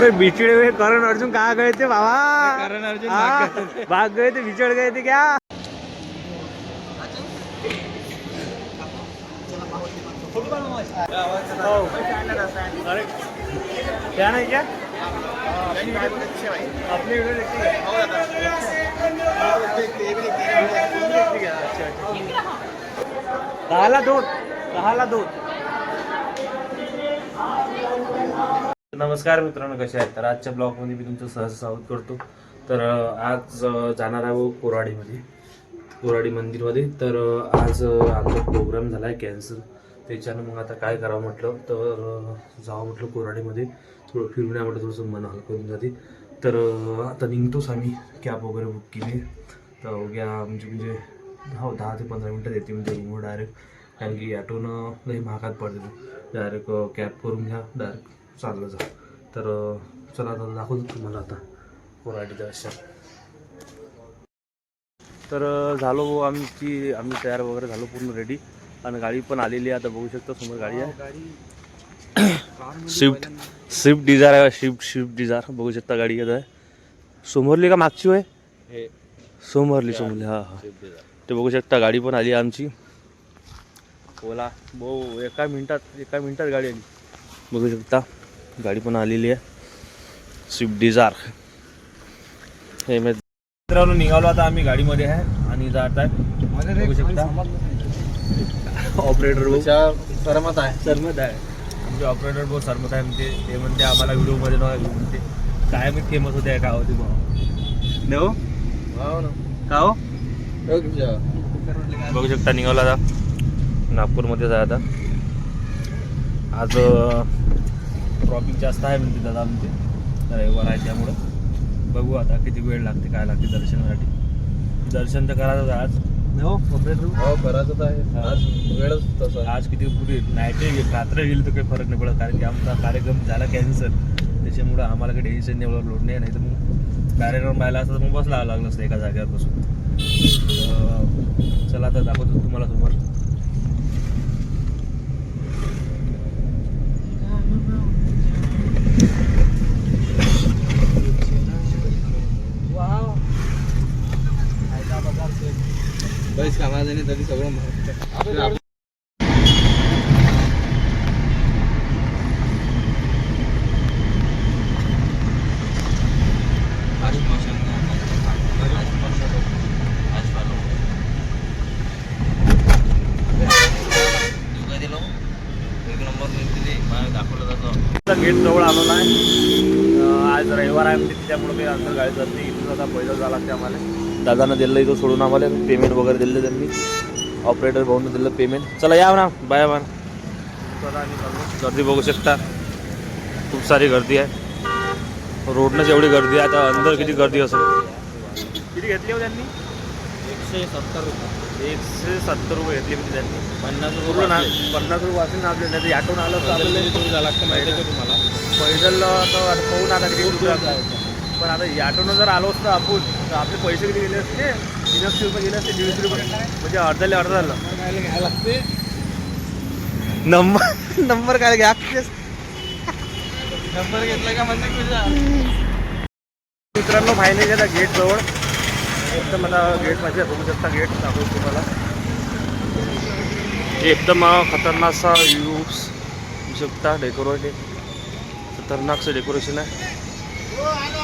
अरे बिचड़े हुए करण अर्जुन कहाँ गए थे बाबा? करण अर्जुन भाग गए थे बिछड़ गए थे क्या? अरे क्या नहीं क्या? अपनी वीडियो देखती अच्छा अच्छा दहाला दोन दहाला दोन नमस्कार मित्रांनो कसे आहेत? तर आजच्या ब्लॉगमध्ये मी तुमचं सहज स्वागत करतो. तर आज जाणार आहे कोराडीमध्ये कोराडी मंदिरमध्ये. तर आज आमचा प्रोग्राम झाला आहे कॅन्सल त्याच्यानं मग आता काय करावं म्हटलं? तर जावं म्हटलं कोराडीमध्ये थोडं फिरून या म्हटलं थोडंसं मन हलकं होऊन जाते. तर आता निघतोच आम्ही. कॅब वगैरे बुक केली. तर उद्या म्हणजे म्हणजे हो दहा ते पंधरा मिनटात येते म्हणजे रूमवर डायरेक्ट कारण की ॲटोनं लई महागात पडते. डायरेक्ट कॅब करून घ्या. डायरेक्ट चाललं जा. तर चला आता दाखवतो तुम्हाला आता. कोराडी दर्शन तर झालो आमची आम्ही तयार वगैरे झालो पूर्ण रेडी आणि गाडी पण आलेली आहे आता बघू शकता समोर गाडी आहे. स्विफ्ट स्विफ्ट डिझायर आहे स्विफ्ट स्विफ्ट डिझायर बघू शकता गाडी येत आहे समोरली का मागची होय? समोरली समोरली हा हा. ते बघू शकता गाडी पण आली आहे आमची. ओला भाऊ एका मिनिटात एका मिनिटात गाडी आली. बघू शकता. गाडी पण आलेली आहे. स्विफ्ट डिझार हे मी मित्रांनो निघालो आता आम्ही गाडीमध्ये आहे आणि जात आहे. बघू शकता. ऑपरेटर सरमत आहे. सरमत आहे. आमचे ऑपरेटर भाऊ सरमत आहे. म्हणते ते म्हणते आम्हाला व्हिडिओमध्ये नव्हा. घेऊ म्हणते काय मी फेमस होते काय होते भाऊ? देऊ हो? ना. का हो? हो? बघू शकता निघाला आता. नागपूरमध्येच आहे आता. आज ट्रॉफिक जास्त आहे म्हणते दादा म्हणते रविवार आहे त्यामुळं. बघू आता किती वेळ लागते काय लागते दर्शनासाठी. दर्शन तर करायचं आज. हो हो करायचं आहे. आज वेळच तसा आज किती पुढे नाईट येईल. रात्र येईल तर काही फरक नाही पडत कारण की आमचा कार्यक्रम झाला कॅन्सल त्याच्यामुळं आम्हाला काही टेन्शन नाही एवढं लोड नाही. नाही तर मग कार्यक्रम पाहिला असता तर मग बसला लागलं असतं एका जागेवर बसून. तर चला आता दाखवतो तुम्हाला समोर. काहीच कामाचं नाही तरी सगळं. गेट जवळ आलेला आहे. अं, आज रविवार आहे म्हणजे त्यामुळे काही अंतर गाडी जात नाही. इथून आता पैदल लागते आम्हाला. दादानं दिलं इथं सोडून आम्हाला पेमेंट वगैरे दिलं त्यांनी. ऑपरेटर भाऊनं दिलं पेमेंट चला या ना बाय चाललो. गर्दी बघू शकता. खूप सारी गर्दी आहे. रोडनंच एवढी गर्दी आहे. आता अंदर किती गर्दी असेल? किती घेतली हो त्यांनी? एकशे सत्तर रुपये. एकशे सत्तर रुपये घेतली होती त्यांनी. पन्नास पूर्ण ना रुपये पन्नास रुपये वाचून आपले नाही तर आठवून आलं तर आपल्याला लागतं माहिती आहे का तुम्हाला? पैदल तर आता पाहून आता किती रुपये. पण आता याटोनं जर आलो असतं आपण तर आपले पैसे किती गेले असते? तीनशे रुपये गेले असते दीडशे रुपये म्हणजे अर्ध्याला अर्ध घ्यायला लागते नंबर नंबर काय घ्या नंबर घेतला का म्हणजे तुझ्या मित्रांनो फायनली आता गेट जवळ. एकदम आता गेट माझ्या बघू शकता गेट दाखवतो तुम्हाला. एकदम खतरनाक सा व्ह्यू होऊ शकता डेकोरेट खतरनाकचं डेकोरेशन आहे.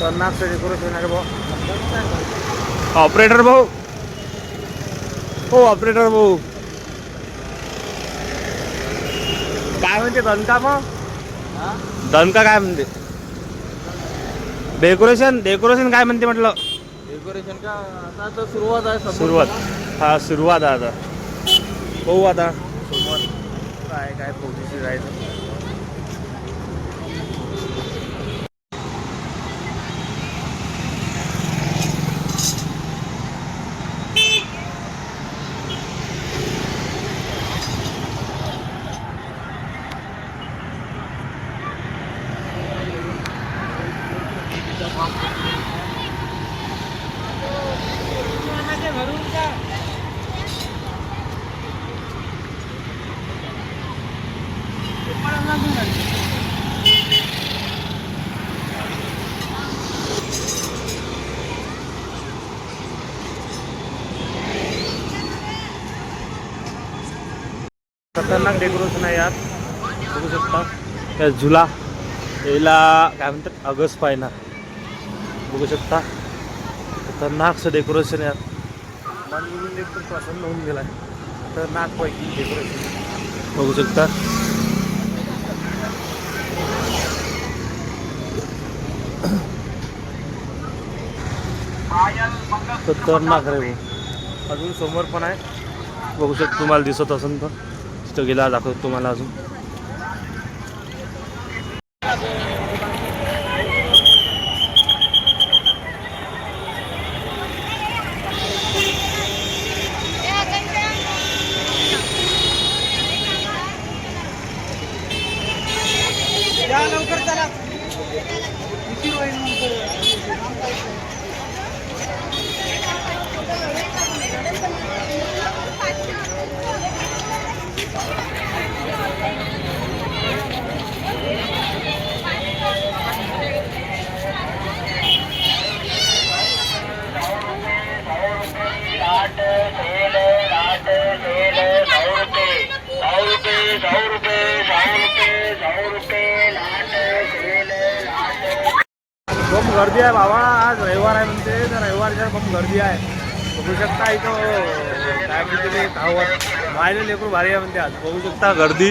डेकोरेशन आहे भाऊ. ऑपरेटर भाऊ. हो ऑपरेटर भाऊ. काय म्हणते दणका मग? दणका काय म्हणते? डेकोरेशन डेकोरेशन काय म्हणते म्हटलं? डेकोरेशन का? आता तर सुरुवात आहे. सुरुवात. हा सुरुवात आहे आता. पाहू आता. काय काय प्रोसेस आहे ते. खतरनाक डेकोरेशन आहे यात. बघू शकता. त्या झुला याला काय म्हणतात? अगस पायना. बघू शकता. खतरनाकचं डेकोरेशन यात. मन म्हणून एकदम प्रसन्न होऊन गेला खतरनाक पैकी डेकोरेशन बघू शकता. खतरनाक रे अजून समोर पण आहे. बघू शकतो तुम्हाला दिसत असेल तर. तिथं गेला दाखवतो तुम्हाला अजून. खूप गर्दी आहे बाबा. आज रविवार आहे म्हणते तर रविवारच्या पण गर्दी आहे. बघू शकता इथं. हो, हो, हो. काय म्हणते धावत मायले लेकरू भारी आहे म्हणते आज. बघू शकता गर्दी.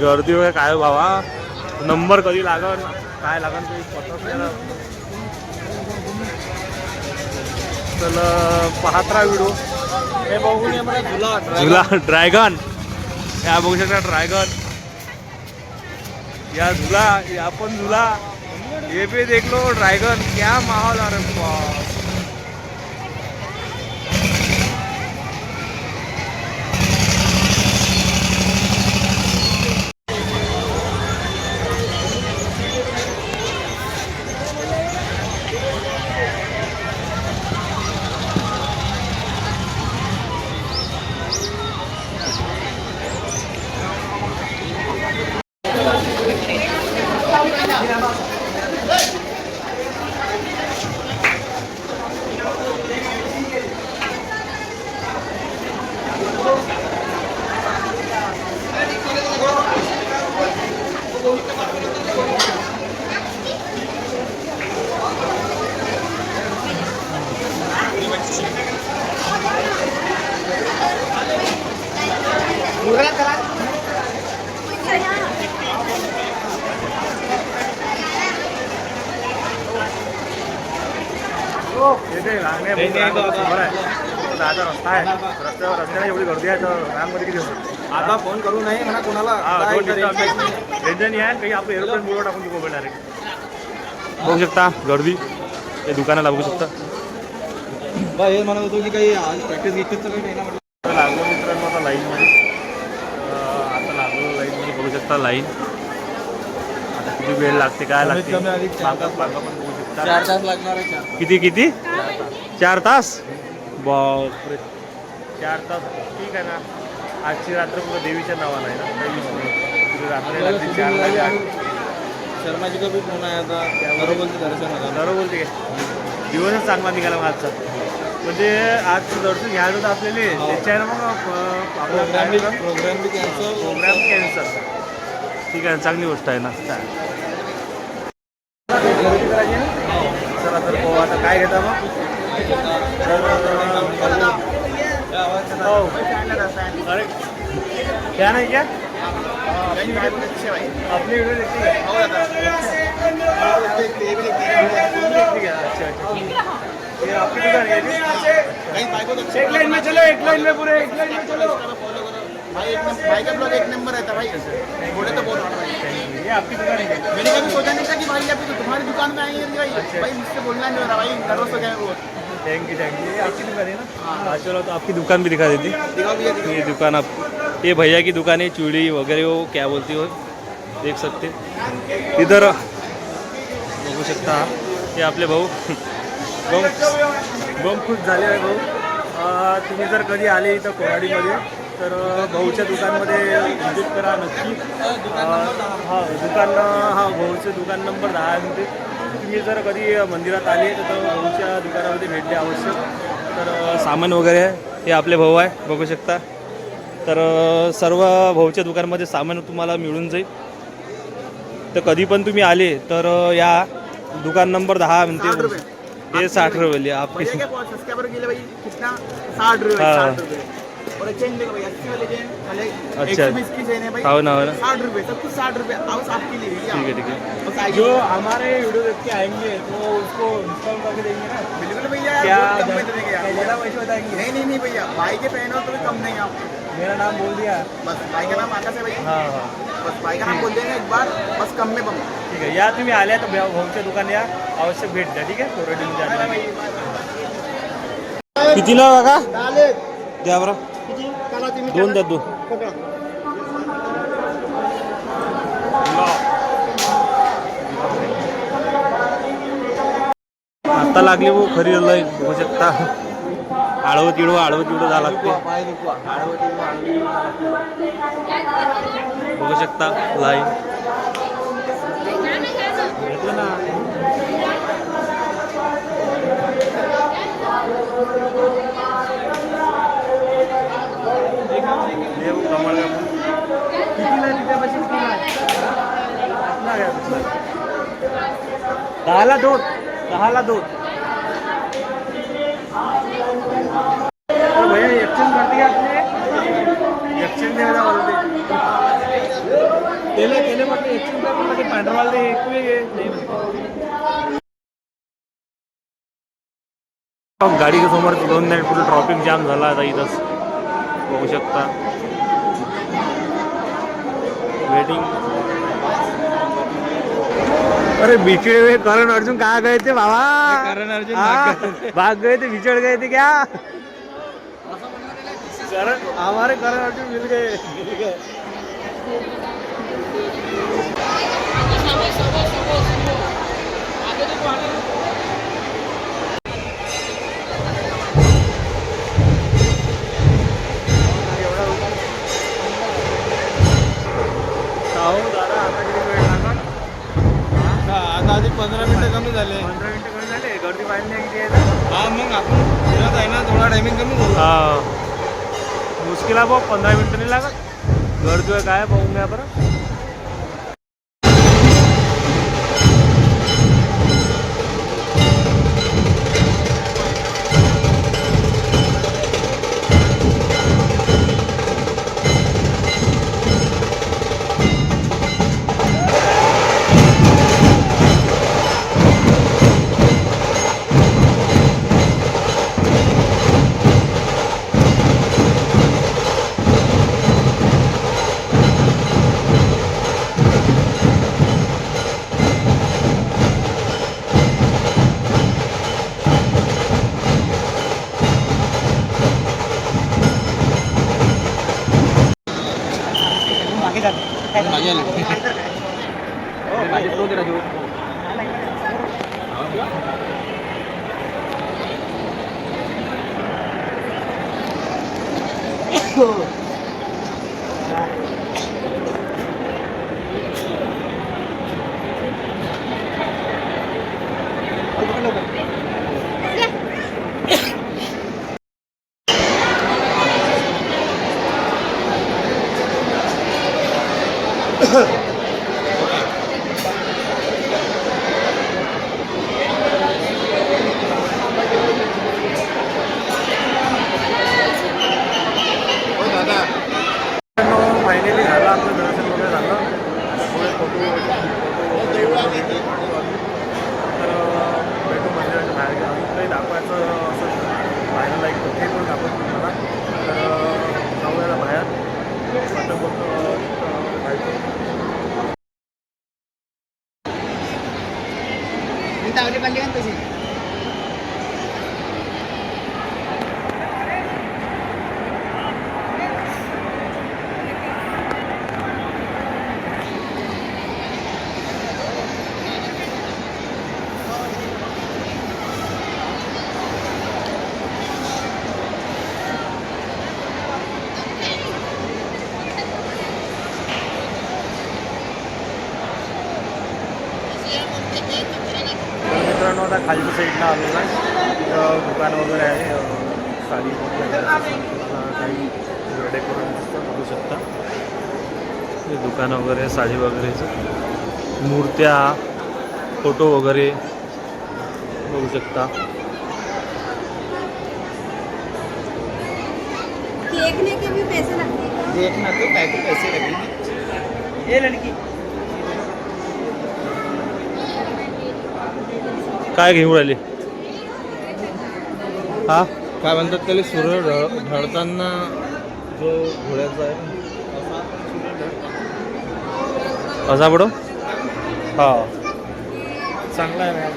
गर्दी वगैरे काय हो नंबर कधी लागल काय लागन ते चल पाहत राहा व्हिडिओ हे बघून ये झुला झुला ड्रॅगन या बघू शकता ड्रॅगन या झुला या पण झुला. ये भी देख लो ड्रैगन क्या माहौल आ रहा है येते रांगे नाही, नाही, रस्ता आहे. रस्त्यावर रस्त्याला एवढी गर्दी आहे तर रांगमध्ये किती होतं आता फोन करू नये म्हणा कोणाला. हा काय दोन करेल? मिनिटं टेन्शन या काही आपलं एरोप्लेन बोलवर टाकून देऊ मोबाईल डायरेक्ट बघू शकता गर्दी. हे दुकानाला बघू शकता. बा हे म्हणत होतो की काही आज प्रॅक्टिस घेतलीच तर काही नाही ना म्हटलं. लागलो मित्रांनो आता लाईनमध्ये आता लागलो लाईनमध्ये बघू शकता लाईन आता किती वेळ लागते काय लागते? कमी अधिक चार मागं- मागं पण बघू शकता. चार तास लागणार आहे चार किती किती? चार तास? बापरे. चार तास. ठीक आहे ना. आजची रात्र पूर्ण देवीच्या नावानं आहे ना? रात्री रात्री आठ- शर्माजी का बी फोन आहे आता. बरोबर दर्शन होतं काय दिवसच चांगला निघाला मग आजचा. म्हणजे आजचं दर्शन घ्यायला होतं आपल्याला हो. त्याच्यानं मग आपलं प्रोग्राम बी प्रोग्राम कॅन्सल प्रोग्राम कॅन्सल ठीक आहे चांगली गोष्ट आहे ना. चला तर पाहू आता काय घेता मग. हो क्या नाही क्या आपली व्हिडिओ देखते ये आपकी दुकान है? एक नंबर है सोचा नहीं था कि भाई तो तुम्हारी दुकान में आई है भाई मुझसे बोलना नहीं हो रहा, भाई नर्वस हो गया है बहुत थैंक यू थैंक यू। ये आपकी दुकान है ना? हाँ चलो तो आपकी दुकान भी दिखा देती। दिखाओ ये दुकान आप ये भैया की दुकान है चूड़ी वगैरह वो क्या बोलती हो? देख सकते। इधर बघू शकता हो हे। आपले भाऊ। बम बम खुश झाले आहे भाऊ। अं, तुम्ही जर कधी आले इथं कोराडीमध्ये तर अं, भाऊच्या दुकानमध्ये व्हिजिट करा नक्की. अं, हा दुकान हा भाऊचं दुकान नंबर दहा आहे तुम्ही जर कधी मंदिरात आले तर भाऊच्या दुकानामध्ये भेट द्या आवश्यक तर सामान वगैरे हे आपले भाऊ आहे बघू शकता. तर सर्व भाऊच्या दुकानमध्ये सामान तुम्हाला मिळून जाईल. तर कधी पण तुम्ही आले तर या दुकान नंबर दहा म्हणते. हे साठ रुपये हाँ। साठ रुपये. और चेन देखो भाई अस्सी वाले चेन एक अच्छा। सौ बीस की चेन है भाई। हो ना ना साठ रुपये सब कुछ साठ रुपये हाउस आपके लिए ठीक है ठीक है। जो हमारे वीडियो देख के आएँगे तो उसको डिस्काउंट करके देंगे ना। बिल्कुल भैया क्या कम में देंगे यार। ज़्यादा पैसे बताएँगे। नहीं नहीं नहीं भैया भाई के पहनो तो कम नहीं आप मेरा नाम बोल दिया। बस भाई का नाम आकाश है भैया। हाँ हाँ। बस भाई का नाम बोल देंगे एक बार बस कम में कम। ठीक आहे या तुम्ही आल्या तर भाऊ- भाऊच्या दुकान या आवश्यक भेट द्या ठीक आहे कोरडीमध्ये आल्या कितीला बघा द्या बरं दोन द्या दोन पकडा. आता लागली भाऊ खरी लय. बघू शकता आळवं तिळवं आळवं तिळवं झाला लागते बघू शकता लाईन घेतलं ना देव कमळ कितीला तिच्यापाशी दहाला दोन दहाला दोन अरे भैया एक्सचेंज करते का आपने एक्सचेंज द्यायला बोलते त्याला त्याला म्हटलं एक्सचेंज कर म्हटलं ते पांढरवाला ते एक वेळ नाही गाडी समोर दोन मिनिट पुढे ट्रॉफिक जाम झाला आता इथंच. बघू शकता. वेटिंग अरे बिछड़े हुए करण अर्जुन कहाँ गए थे बाबा? करण अर्जुन भाग गए थे. बिछड़ गए थे क्या? करण हमारे करण अर्जुन मिल गए। आधी पंधरा मिनिटं कमी झाले. पंधरा मिनिटं कमी झाले. गर्दी किती आहे. हा मग आपण फिरत आहे ना थोडा टायमिंग कमी झाला हा. मुश्किल आहे भाऊ पंधरा मिनिटं नाही लागत. गर्दी काय पाहून घ्या बरं. मागे Ahem. वगैरे साडी वगैरेचं मूर्त्या फोटो वगैरे बघू शकता. देखने के भी पैसे लगते हैं देखना तो काय के पैसे लगेंगे ये लड़की. काय घेऊन राहिले? हा? काय म्हणतात त्याला सूर्य ढळ- ढळताना जो घोड्याचा आहे असा पडो हा. चांगला आहे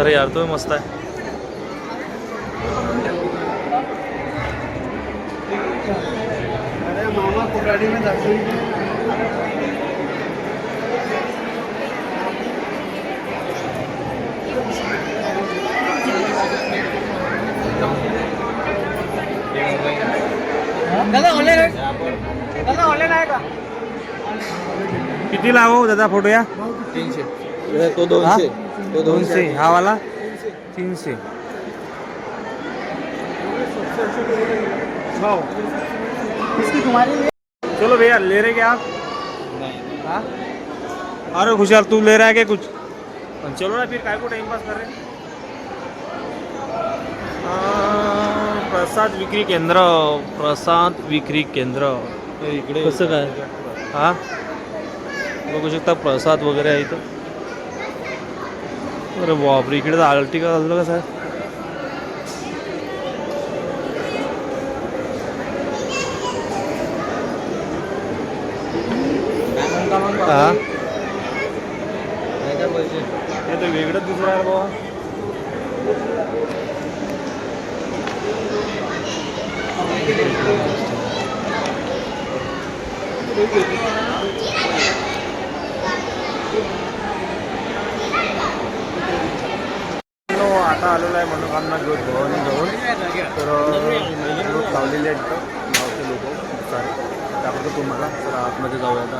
अरे यार तो मस्त आहे. अरे मामा दादा ऑनलाईन दादा ऑनलाईन आहे का किती लावो दादा फ़ोटो या? तीनशे। तो दोनशे। तो दोनशे हा वाला? तीनशे। इसकी तुम्हारी लिए? चलो भैया ले रहे क्या आप? हाँ? अरे खुशहाल तू ले रहा है क्या कुछ? चलो ना फिर काय को टाइम पास कर रहे अं, प्रसाद विक्री केंद्र प्रसाद विक्री केंद्र. इकडे कसं काय? हा? बघू शकता प्रसाद वगैरे आहे इथं. अरे बापरे इकडे तर आर्टिका झालं कसं आहे? हा काय काय पैसे हे तर वेगळंच दिसून राहिलं बाबा नो, आता आलेलो आहे मनोकामना ज्योत भवानी जवळ. तर ग्रुप लावलेली आहेत गावचे लोक. चालेल त्याबद्दल तुम्हाला तर आतमध्ये जाऊया आता.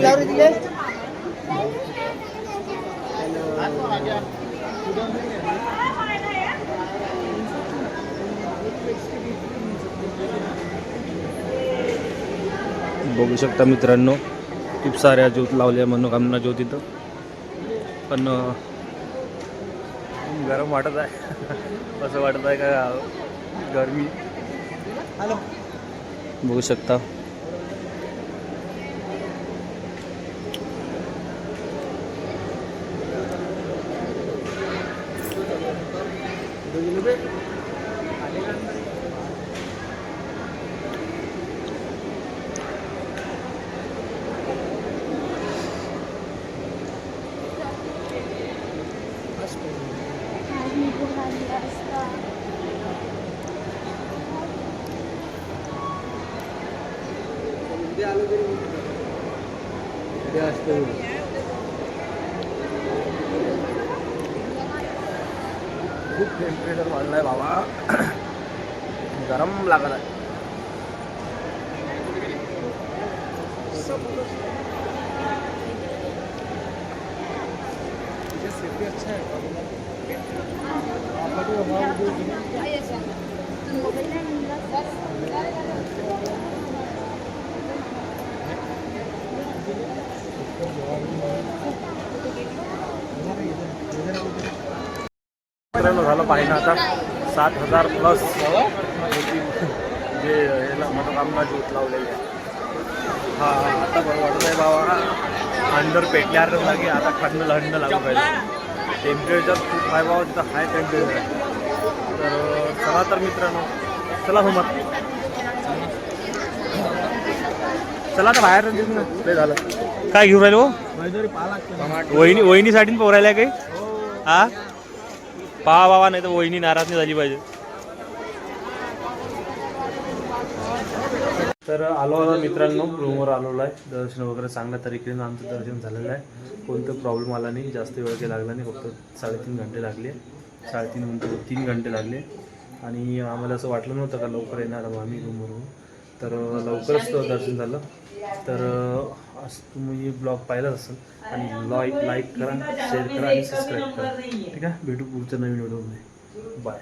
लावले दिले? बघू शकता मित्रांनो खूप साऱ्या ज्योत लावल्या मनोकामना ज्योत इथं. पण गरम वाटत आहे. असं वाटत आहे का? गरमी. बघू शकता खूप टेम्परेचर वाढलं आहे बाबा गरम लागत आहे. झालं पाहिजे आता. सात हजार प्लस जे याला मनोकामना ज्योत लावलेली आहे. हा आता बरं वाटत आहे बाबा अंडर पेटल्यावर लागे आता थंड थंड लागू पाहिजे टेम्परेचर खूप आहे बाबा तिथं हाय टेम्परेचर आहे तर चला तर मित्रांनो चला हो मग चला तर बाहेर. लय झालं. काय घेऊन राहिलो? वहिनी वहिनीसाठी पोरायला काही? हा? पहा बाबा नाही तर वहिनी नाराज नाही झाली पाहिजे. तर आलो आता मित्रांनो रूमवर आलेलो आहे. दर्शन वगैरे चांगल्या तरीकेने आमचं दर्शन झालेलं आहे. कोणतं प्रॉब्लेम आला नाही जास्त वेळ काही लागला नाही फक्त साडेतीन घंटे लागले. साडेतीन घंटे तीन घंटे लागले. आणि आम्हाला असं वाटलं नव्हतं का लवकर येणार आहोत आम्ही रूमवरून तर लवकरच दर्शन झालं. तर असं तुम्ही ब्लॉग पाहिलाच असेल आणि लाईक लाईक करा शेअर करा आणि सबस्क्राईब करा. ठीक आहे? भेटू पुढच्या नवीन व्हिडिओमध्ये बाय